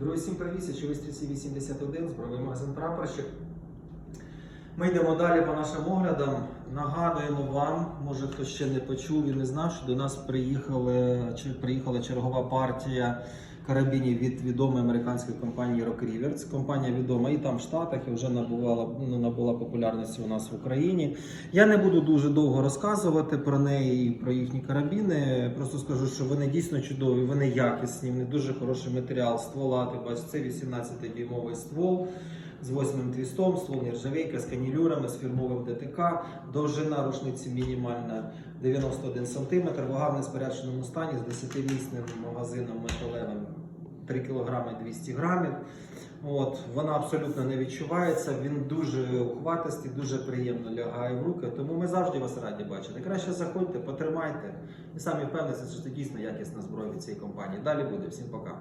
Друзі, всім привіт, стрільці 81, збройний магазин прапорщик. Ми йдемо далі по нашим оглядам. Нагадуємо вам, може хто ще не почув і не знав, що до нас приїхали, приїхала чергова партія карабінів від відомої американської компанії Rock Rivers. Компанія відома і там в Штатах, і вже набувала, ну, набула популярності у нас в Україні. Я не буду дуже довго розказувати про неї і про їхні карабіни. Просто скажу, що вони дійсно чудові, вони якісні, вони дуже хороший матеріал ствола. Ти бачиш, це 18-дюймовий ствол з восьмим твістом, ствол нержавейка з канілюрами, з фірмовим ДТК, довжина рушниці мінімальна 91 см, вага в неспорядженому стані з 10-місним магазином металевим 3 кг 200 грамів. От, вона абсолютно не відчувається, він дуже ухватистий, дуже приємно лягає в руки, тому ми завжди вас раді бачити. Краще заходьте, потримайте і самі впевнитеся, що це дійсно якісна зброя від цієї компанії. Далі буде. Всім пока.